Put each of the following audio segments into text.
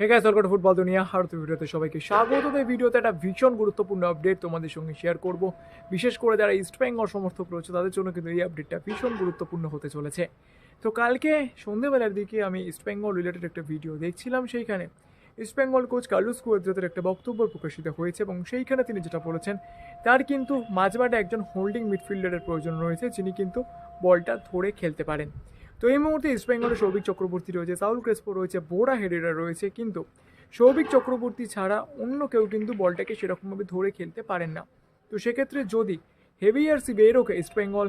Hey guys welcome football দুনিয়া আর তো ভিডিওতে সবাইকে স্বাগত। এই ভিডিওতে একটা ভীষণ গুরুত্বপূর্ণ আপডেট তোমাদের সঙ্গে শেয়ার করব। বিশেষ করে যারা ইস্ট বেঙ্গল সমর্থক রয়েছে, তাদের জন্য কিন্তু এই আপডেটটা ভীষণ গুরুত্বপূর্ণ হতে চলেছে। তো কালকে সন্ধেবেলার দিকে আমি ইস্ট বেঙ্গল রিলেটেড একটা ভিডিও দেখছিলাম সেইখানে। ইস্ট বেঙ্গল কোচ কার্লুস কুয়েদ্রাতের একটা বক্তব্য প্রকাশিত হয়েছে এবং সেইখানে তিনি যেটা বলেছেন, তার কিন্তু মাঝমাঠে একজন হোল্ডিং মিডফিল্ডারের প্রয়োজন রয়েছে, যিনি কিন্তু বলটা ধরে খেলতে পারেন। তো এই মুহূর্তে ইস্ট বেঙ্গলে সৌভিক চক্রবর্তী রয়েছে সাউল ক্রেসপো রয়েছে বোরা হেডেরা রয়েছে, কিন্তু সৌভিক চক্রবর্তী ছাড়া অন্য কেউ কিন্তু বলটাকে সেরকমভাবে ধরে খেলতে পারেন না। তো সেক্ষেত্রে যদি Javier সিবেরোকে East Bengal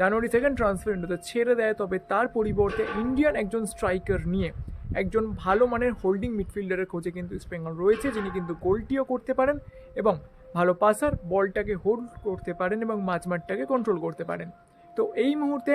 January second transfer উইন্ডোতে ছেড়ে দেয়, তবে তার পরিবর্তে ইন্ডিয়ান একজন স্ট্রাইকার নিয়ে একজন ভালো মানের হোল্ডিং মিডফিল্ডারের খোঁজে কিন্তু ইস্ট বেঙ্গল রয়েছে, যিনি কিন্তু গোলটিও করতে পারেন এবং ভালো পাসার বলটাকে হোল্ড করতে পারেন এবং মাঝমাঠটাকে কন্ট্রোল করতে পারেন। তো এই মুহূর্তে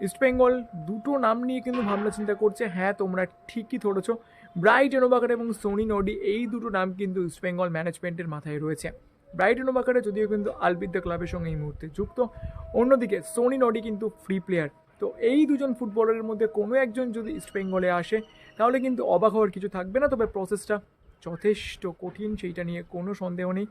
ইস্টবেঙ্গল দুটো নাম নিয়ে কিন্তু ভাবনা চিন্তা করছে। হ্যাঁ তোমরা ঠিকই ধরেছ। ব্রাইট এনোবাকার এবং সোনি নডি এই দুটো নাম কিন্তু ইস্টবেঙ্গল ম্যানেজমেন্টের মাথায় রয়েছে। ব্রাইট এনোবাকারে যদিও কিন্তু আলবিদ্যা ক্লাবের সঙ্গে এই মুহূর্তে যুক্ত। অন্যদিকে, সোনি নডি কিন্তু ফ্রি প্লেয়ার তো এই দুজন ফুটবলারের মধ্যে কোনো একজন যদি ইস্টবেঙ্গলে আসে, তাহলে কিন্তু অবাক হওয়ার কিছু থাকবে না। তবে প্রসেসটা যথেষ্ট কঠিন, সেইটা নিয়ে কোনো সন্দেহ নেই।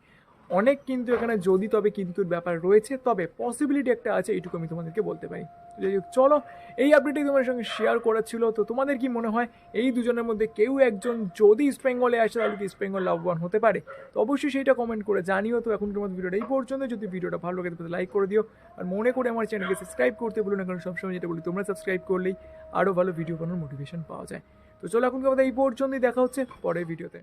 অনেক কিন্তু এখানে যদি তবে কিন্তুর ব্যাপার রয়েছে, তবে পসিবিলিটি একটা আছে, এইটুকু আমি তোমাদেরকে বলতে পারি। যাই হোক, চলো, এই আপডেটটি তোমার সঙ্গে শেয়ার করার ছিল তো তোমাদের কি মনে হয়, এই দুজনের মধ্যে কেউ একজন যদি ইস্ট বেঙ্গলে আসে, তাহলে কি ইস্ট বেঙ্গল লাভবান হতে পারে? তো অবশ্যই সেইটা কমেন্ট করে জানিও। তো এখন তোমাদের ভিডিওটা এই পর্যন্ত যদি ভিডিওটা ভালো লাগে, তাহলে লাইক করে দিও। আর মনে করে আমার চ্যানেলকে সাবস্ক্রাইব করতে বলুন না, কারণ সবসময় যেটা বলি, তোমরা সাবস্ক্রাইব করলেই আরও ভালো ভিডিও বানানোর মোটিভেশন পাওয়া যায়। তো চলো এখন আমাদের এই পর্যন্তই। দেখা হচ্ছে পরের ভিডিওতে